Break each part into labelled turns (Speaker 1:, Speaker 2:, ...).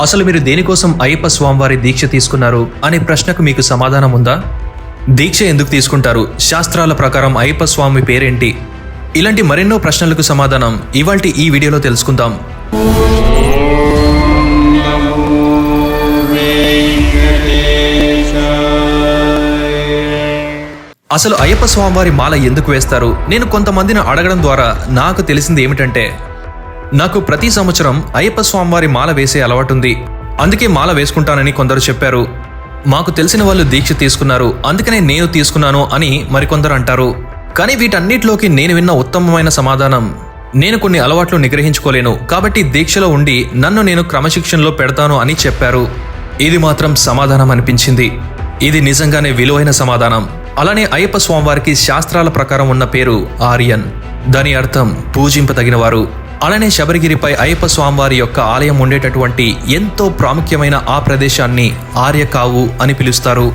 Speaker 1: అసలు మీరు దేనికోసం అయ్యప్ప స్వామివారి దీక్ష తీసుకున్నారు అనే ప్రశ్నకు మీకు సమాధానం ఉందా? దీక్ష ఎందుకు తీసుకుంటారు? శాస్త్రాల ప్రకారం అయ్యప్ప స్వామి పేరేంటి? ఇలాంటి మరెన్నో ప్రశ్నలకు సమాధానం ఇవాల్టి ఈ వీడియోలో తెలుసుకుందాం. అసలు అయ్యప్ప స్వామివారి మాల ఎందుకు వేస్తారు? నేను కొంతమందిని అడగడం ద్వారా నాకు తెలిసింది ఏమిటంటే నాకు ప్రతి సంవత్సరం అయ్యప్ప స్వామివారి మాల వేసే అలవాటుంది. అందుకే మాల వేసుకుంటానని కొందరు చెప్పారు. మాకు తెలిసిన వాళ్ళు దీక్ష తీసుకున్నారు. అందుకనే నేను తీసుకున్నాను అని మరికొందరు అంటారు. కానీ వీటన్నిటిలోకి నేను విన్న ఉత్తమమైన సమాధానం నేను కొన్ని అలవాట్లు నిగ్రహించుకోలేను. కాబట్టి దీక్షలో ఉండి నన్ను నేను క్రమశిక్షణలో పెడతాను అని చెప్పారు. ఇది మాత్రం సమాధానం అనిపించింది. ఇది నిజంగానే విలువైన సమాధానం. అలానే అయ్యప్ప స్వామివారికి శాస్త్రాల ప్రకారం ఉన్న పేరు ఆర్యన్. దాని అర్థం పూజింపదగినవారు అలానే శబరిగిరిపై అయ్యప్ప స్వామివారి యొక్క ఆలయం ఉండేటటువంటి ఎంతో ప్రాముఖ్యమైన ఆ ప్రదేశాన్ని ఆర్యకావు అని పిలుస్తారు.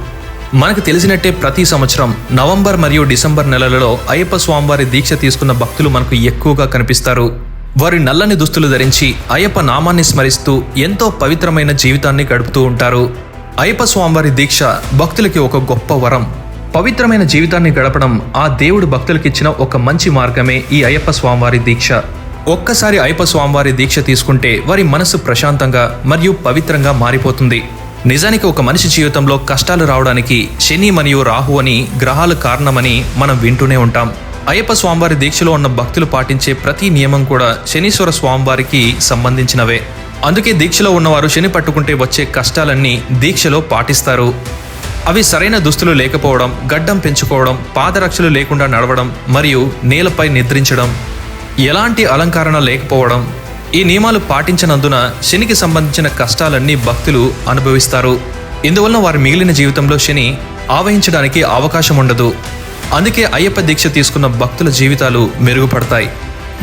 Speaker 1: మనకు తెలిసినట్టే ప్రతి సంవత్సరం నవంబర్ మరియు డిసెంబర్ నెలలలో అయ్యప్ప స్వామివారి దీక్ష తీసుకున్న భక్తులు మనకు ఎక్కువగా కనిపిస్తారు. వారి నల్లని దుస్తులు ధరించి అయ్యప్ప నామాన్ని స్మరిస్తూ ఎంతో పవిత్రమైన జీవితాన్ని గడుపుతూ ఉంటారు. అయ్యప్ప స్వామివారి దీక్ష భక్తులకి ఒక గొప్ప వరం. పవిత్రమైన జీవితాన్ని గడపడం ఆ దేవుడు భక్తులకిచ్చిన ఒక మంచి మార్గమే ఈ అయ్యప్ప స్వామివారి దీక్ష. ఒక్కసారి అయ్యప్ప స్వామివారి దీక్ష తీసుకుంటే వారి మనసు ప్రశాంతంగా మరియు పవిత్రంగా మారిపోతుంది. నిజానికి ఒక మనిషి జీవితంలో కష్టాలు రావడానికి శని మరియు రాహు అని గ్రహాలు కారణమని మనం వింటూనే ఉంటాం. అయ్యప్ప స్వామివారి దీక్షలో ఉన్న భక్తులు పాటించే ప్రతి నియమం కూడా శనీశ్వర స్వామివారికి సంబంధించినవే. అందుకే దీక్షలో ఉన్నవారు శని పట్టుకుంటే వచ్చే కష్టాలన్నీ దీక్షలో పాటిస్తారు. అవి సరైన దుస్తులు లేకపోవడం గడ్డం పెంచుకోవడం పాదరక్షలు లేకుండా నడవడం మరియు నేలపై నిద్రించడం ఎలాంటి అలంకరణ లేకపోవడం ఈ నియమాలు పాటించనందున శనికి సంబంధించిన కష్టాలన్నీ భక్తులు అనుభవిస్తారు. ఇందువలన వారి మిగిలిన జీవితంలో శని ఆవహించడానికి అవకాశం ఉండదు. అందుకే అయ్యప్ప దీక్ష తీసుకున్న భక్తుల జీవితాలు మెరుగుపడతాయి.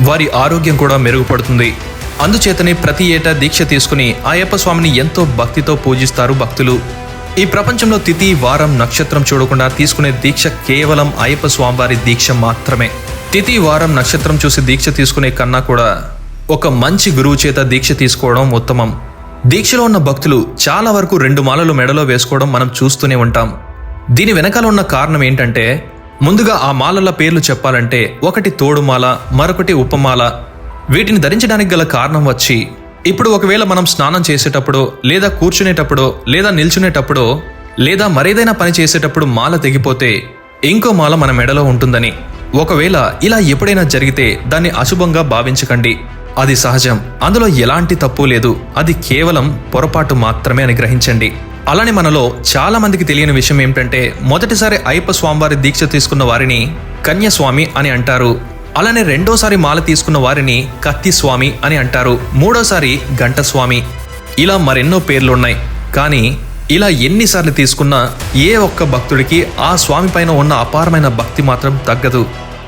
Speaker 1: వారి ఆరోగ్యం కూడా మెరుగుపడుతుంది. అందుచేతనే ప్రతి ఏటా దీక్ష తీసుకుని అయ్యప్ప స్వామిని ఎంతో భక్తితో పూజిస్తారు భక్తులు. ఈ ప్రపంచంలో తిథి వారం నక్షత్రం చూడకుండా తీసుకునే దీక్ష కేవలం అయ్యప్ప స్వామివారి దీక్ష మాత్రమే. తిథి వారం నక్షత్రం చూసి దీక్ష తీసుకునే కన్నా కూడా ఒక మంచి గురువు చేత దీక్ష తీసుకోవడం ఉత్తమం. దీక్షలో ఉన్న భక్తులు చాలా వరకు రెండు మాలలు మెడలో వేసుకోవడం మనం చూస్తూనే ఉంటాం. దీని వెనకాల ఉన్న కారణం ఏంటంటే ముందుగా ఆ మాలల పేర్లు చెప్పాలంటే ఒకటి తోడుమాల మరొకటి ఉపమాల. వీటిని ధరించడానికి గల కారణం వచ్చి ఇప్పుడు ఒకవేళ మనం స్నానం చేసేటప్పుడో లేదా కూర్చునేటప్పుడో లేదా నిల్చునేటప్పుడో లేదా మరేదైనా పని చేసేటప్పుడు మాల తెగిపోతే ఇంకో మాల మన మెడలో ఉంటుందని. ఒకవేళ ఇలా ఎప్పుడైనా జరిగితే దాన్ని అశుభంగా భావించకండి. అది సహజం. అందులో ఎలాంటి తప్పు లేదు. అది కేవలం పొరపాటు మాత్రమే అని గ్రహించండి. అలానే మనలో చాలా మందికి తెలియని విషయం ఏమిటంటే మొదటిసారి అయ్యప్ప స్వామివారి దీక్ష తీసుకున్న వారిని కన్యస్వామి అని అంటారు. అలానే రెండోసారి మాల తీసుకున్న వారిని కత్తి స్వామి అని అంటారు. మూడోసారి గంటస్వామి ఇలా మరెన్నో పేర్లున్నాయి. కానీ ఇలా ఎన్నిసార్లు తీసుకున్నా ఏ ఒక్క భక్తుడికి ఆ స్వామి పైన ఉన్న అపారమైన భక్తి మాత్రం తగ్గదు.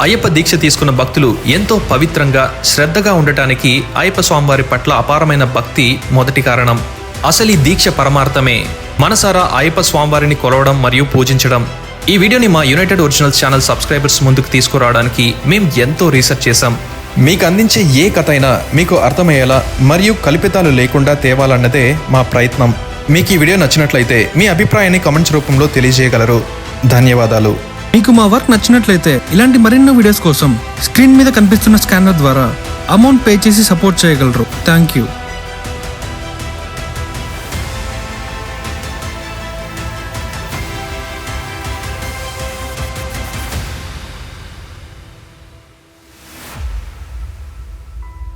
Speaker 1: అయ్యప్ప దీక్ష తీసుకున్న భక్తులు ఎంతో పవిత్రంగా శ్రద్ధగా ఉండటానికి అయ్యప్ప స్వామివారి పట్ల అపారమైన భక్తి మొదటి కారణం. అసలు ఈ దీక్ష పరమార్థమే. మనసారా అయ్యప్ప స్వామివారిని కొలవడం మరియు పూజించడం. ఈ వీడియోని మా యునైటెడ్ ఒరిజినల్ ఛానల్ సబ్స్క్రైబర్స్ ముందుకు తీసుకురావడానికి మేము ఎంతో రీసెర్చ్ చేశాం. మీకు అందించే ఏ కథ అయినా మీకు అర్థమయ్యేలా మరియు కల్పితాలు లేకుండా తేవాలన్నదే మా ప్రయత్నం. మీకు ఈ వీడియో నచ్చినట్లయితే మీ అభిప్రాయాన్ని కామెంట్స్ రూపంలో తెలియజేయగలరు. ధన్యవాదాలు.
Speaker 2: మీకు మా వర్క్ నచ్చినట్లయితే ఇలాంటి మరెన్నో వీడియోస్ కోసం స్క్రీన్ మీద కనిపిస్తున్న స్కానర్ ద్వారా అమౌంట్ పే చేసి సపోర్ట్ చేయగలరు. Thank you